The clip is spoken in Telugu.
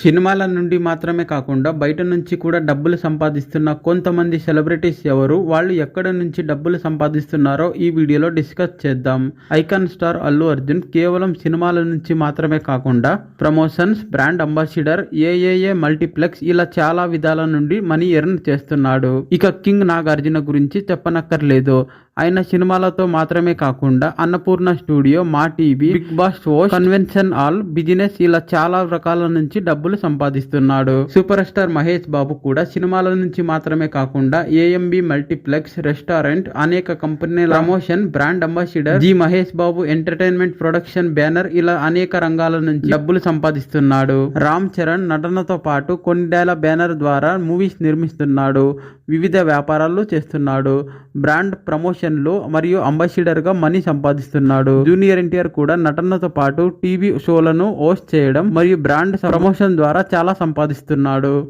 సినిమాల నుండి మాత్రమే కాకుండా బయట నుంచి కూడా డబ్బులు సంపాదిస్తున్న కొంతమంది సెలబ్రిటీస్ ఎవరు వాళ్ళు ఎక్కడ నుంచి డబ్బులు సంపాదిస్తున్నారో ఈ వీడియోలో డిస్కస్ చేద్దాం. ఐకాన్ స్టార్ అల్లు అర్జున్ కేవలం సినిమాల నుంచి మాత్రమే కాకుండా promotions brand ambassador AAA multiplex ఇలా చాలా విధాల నుండి మనీ ఎర్న్ చేస్తున్నాడు. ఇక కింగ్ నాగార్జున గురించి చెప్పనక్కర్లేదు. ఆయన సినిమాలతో మాత్రమే కాకుండా Annapurna studio Maa TV Bigg Boss show convention all business ఇలా చాలా రకాల నుంచి డబ్బులు సంపాదిస్తున్నాడు. సూపర్ స్టార్ మహేష్ బాబు కూడా సినిమాల నుంచి మాత్రమే కాకుండా ఏఎంబి మల్టీప్లెక్స్ రెస్టారెంట్ అనేక కంపెనీల promotion brand ambassador G Mahesh Babu entertainment production banner ఇలా అనేక రంగాల నుంచి డబ్బులు సంపాదిస్తున్నాడు. రామ్ చరణ్ నటనతో పాటు కొన్నిడేల బ్యానర్ ద్వారా మూవీస్ నిర్మిస్తున్నాడు. వివిధ వ్యాపారాలు చేస్తున్నాడు. బ్రాండ్ ప్రమోషన్లు మరియు అంబాసిడర్గా మనీ సంపాదిస్తున్నాడు. జూనియర్ ఎన్టీఆర్ కూడా నటనతో పాటు టీవీ షోలను హోస్ట్ చేయడం మరియు బ్రాండ్ ప్రమోషన్ ద్వారా చాలా సంపాదిస్తున్నాడు.